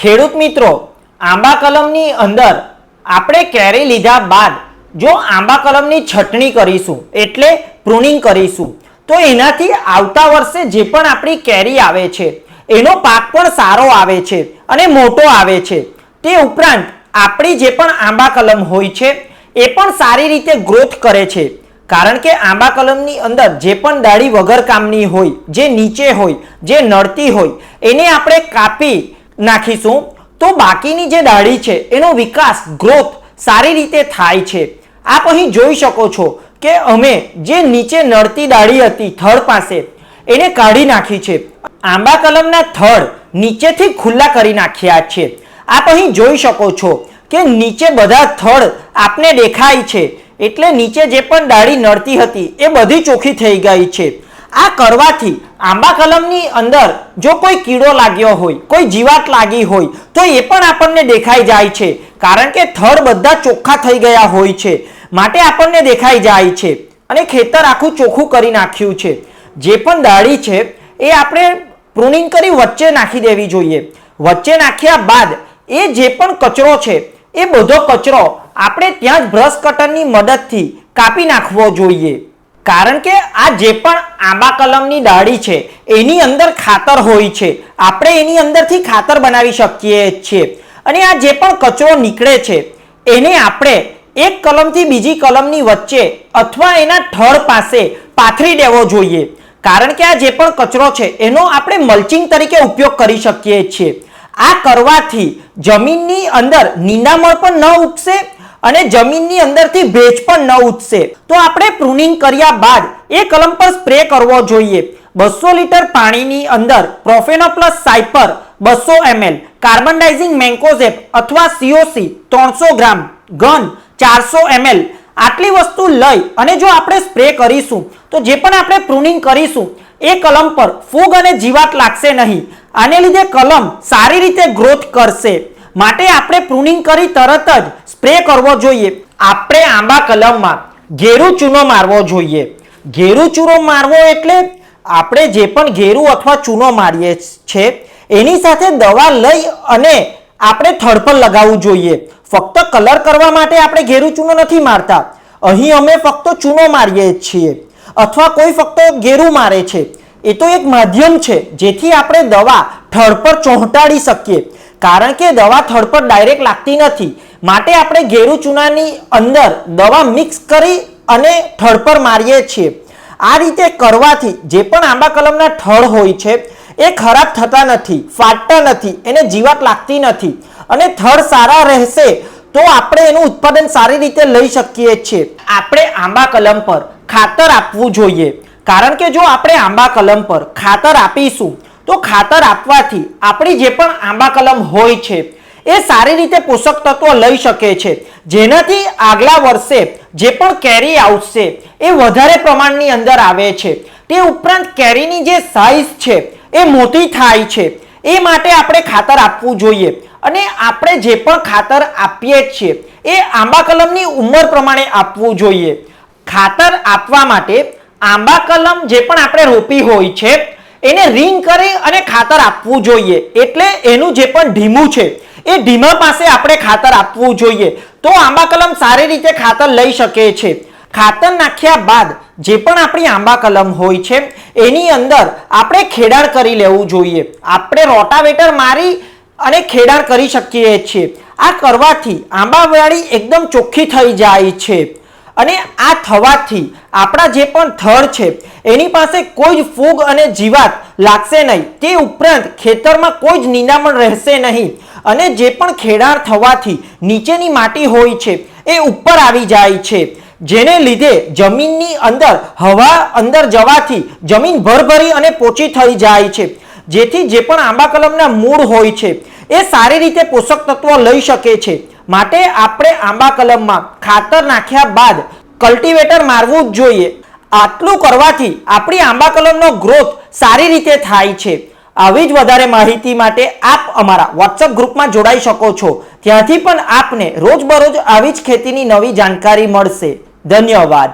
ખેડૂત મિત્રો, આંબા કલમની અંદર આપણે કેરી લીધા બાદ જો આંબા કલમની છટણી કરીશું, એટલે પ્રુનિંગ કરીશું, તો એનાથી આવતા વર્ષે જે પણ આપણી કેરી આવે છે, એનો પાક પણ સારો આવે છે અને મોટો આવે છે. તે ઉપરાંત આપણી જે પણ આંબા કલમ હોય છે, એ પણ સારી રીતે ગ્રોથ કરે છે. કારણ કે આંબા કલમની અંદર જે પણ દાઢી વગર કામની હોય, જે નીચે હોય, જે નડતી હોય, એને આપણે કાપી નાખીશું. તો બાકીની જે દાઢી છે, એનો વિકાસ ગ્રોથ સારી રીતે થાય છે. આપ અહીં જોઈ શકો છો કે અમે જે નીચે નડતી દાઢી હતી થડ પાસે, એને કાઢી નાખી છે. આંબા કલમના થડ નીચેથી ખુલ્લા કરી નાખ્યા છે. આપ અહીં જોઈ શકો છો કે નીચે બધા થડ આપને દેખાય છે. એટલે નીચે જે પણ દાઢી નડતી હતી, એ બધી ચોખ્ખી થઈ ગઈ છે. આ કરવાથી આંબા કલમની અંદર જો કોઈ કીડો લાગ્યો હોય, કોઈ જીવાત લાગી હોય, તો એ પણ આપણને દેખાઈ જાય છે. કારણ કે થડ બધા ચોખ્ખા થઈ ગયા હોય છે. માટે આપણને દેખાઈ જાય છે. અને ખેતર આખું ચોખ્ખું કરી નાખ્યું છે. જે પણ દાળી છે, એ આપણે પ્રુનિંગ કરી વચ્ચે નાખી દેવી જોઈએ. વચ્ચે નાખ્યા બાદ એ જે પણ કચરો છે, એ બધો કચરો આપણે ત્યાં જ બ્રશ કટરની મદદથી કાપી નાખવો જોઈએ. કારણ કે આ જે પણ આંબા કલમની ડાળી છે, એની અંદર ખાતર હોય છે. આપણે એની અંદરથી ખાતર બનાવી શકીએ છીએ. અને આ જે પણ કચરો નીકળે છે, એને આપણે એક કલમથી બીજી કલમની વચ્ચે અથવા એના થડ પાસે પાથરી દેવો જોઈએ. કારણ કે આ જે પણ કચરો છે, એનો આપણે મલ્ચિંગ તરીકે ઉપયોગ કરી શકીએ છીએ. આ કરવાથી જમીનની અંદર નીંદામણ પણ ન ઉપસે અને જમીનની અંદરથી ભેજ પણ ન ઉઠશે તો આપણે પ્રુનિંગ કર્યા બાદ એ કલમ પર સ્પ્રે કરવો જોઈએ. બસો લીટર પાણીની અંદર પ્રોફેનો પ્લસ સાયપર બસો એમએલ કાર્બન ડાઇઝિંગ મેન્કોઝેપ અથવા સીઓસી, ત્રણસો ગ્રામ, ઘન, ચારસો એમએલ, આટલી વસ્તુ લઈ અને જો આપણે સ્પ્રે કરીશું, તો જે પણ આપણે પ્રુનિંગ કરીશું, એ કલમ પર ફૂગ અને જીવાત લાગશે નહીં. આને લીધે કલમ સારી રીતે ગ્રોથ કરશે. માટે આપણે પ્રુનિંગ કરી તરત જ સ્પ્રે કરવો જોઈએ. આપણે આંબા કલમમાં ઘેરું ચૂનો મારવો જોઈએ. ઘેરું ચૂનો મારવો એટલે આપણે જે પણ ઘેરું અથવા ચૂનો મારીએ છે, એની સાથે દવા લઈ અને આપણે થડ પર લગાવવું જોઈએ. ફક્ત કલર કરવા માટે આપણે ઘેરું ચૂનો નથી મારતા. અહીં અમે ફક્ત ચૂનો મારીએ છીએ અથવા કોઈ ફક્ત ઘેરું મારે છે. એ તો એક માધ્યમ છે, જેથી આપણે દવા થડ પર ચોંટાડી શકીએ. કારણ કે દવા થડ પર ડાયરેક્ટ લાગતી નથી. માટે આપણે ઘેરું ચૂનાની અંદર દવા મિક્સ કરી અને થડ પર મારીએ છીએ. આ રીતે કરવાથી જે પણ આંબા કલમના થડ હોય છે, એ ખરાબ થતા નથી, ફાટતા નથી, એને જીવાત લાગતી નથી. અને થડ સારા રહેશે તો આપણે એનું ઉત્પાદન સારી રીતે લઈ શકીએ છીએ. આપણે આંબા કલમ પર ખાતર આપવું જોઈએ. કારણ કે જો આપણે આંબા કલમ પર ખાતર આપીશું તો ખાતર આપવાથી આપણી જે પણ આંબા કલમ હોય છે, એ સારી રીતે પોષક તત્વો લઈ શકે છે. જેનાથી આગલા વર્ષે જે પણ કેરી આવશે, એ વધારે પ્રમાણની અંદર આવે છે. તે ઉપરાંત કેરીની જે સાઈઝ છે, એ મોટી થાય છે. એ માટે આપણે ખાતર આપવું જોઈએ. અને આપણે જે પણ ખાતર આપીએ છીએ, એ આંબા કલમની ઉંમર પ્રમાણે આપવું જોઈએ. ખાતર આપવા માટે આંબા કલમ જે પણ આપણે રોપી હોય છે એને રિંગ કરી અને ખાતર આપવું જોઈએ. એટલે એનું જે પણ ઢીમું છે, એ ઢીમા પાસે આપણે ખાતર આપવું જોઈએ. તો આંબા કલમ સારી રીતે ખાતર લઈ શકે છે. ખાતર નાખ્યા બાદ જે પણ આપણી આંબા કલમ હોય છે, એની અંદર આપણે ખેડાણ કરી લેવું જોઈએ. આપણે રોટાવેટર મારી અને ખેડાણ કરી શકીએ છીએ. આ કરવાથી આંબાવાળી એકદમ ચોખ્ખી થઈ જાય છે. અને આ થવાથી આપણા જે પણ થર છે, એની પાસે કોઈ જ ફૂગ અને જીવાત લાગશે નહીં. તે ઉપરાંત ખેતરમાં કોઈ જ નિનામણ રહેશે નહીં. અને જે પણ ખેડાણ થવાથી નીચેની માટી હોય છે, એ ઉપર આવી જાય છે. જેને લીધે જમીનની અંદર, હવા અંદર જવાથી જમીન ભરભરી અને પોચી થઈ જાય છે. જેથી જે પણ આંબા કલમના મૂળ હોય છે, એ સારી રીતે પોષક તત્વો લઈ શકે છે. માટે આપણે આંબા કલમમાં ખાતર નાખ્યા બાદ કલ્ટિવેટર મારવું જ જોઈએ. આટલું કરવાથી આપણી આંબા કલમનો ગ્રોથ સારી રીતે થાય છે. આવી જ વધારે માહિતી માટે આપ અમારા વોટ્સઅપ ગ્રુપમાં જોડાઈ શકો છો. ત્યાંથી પણ આપને રોજબરોજ આવી જ ખેતીની નવી જાણકારી મળશે. ધન્યવાદ.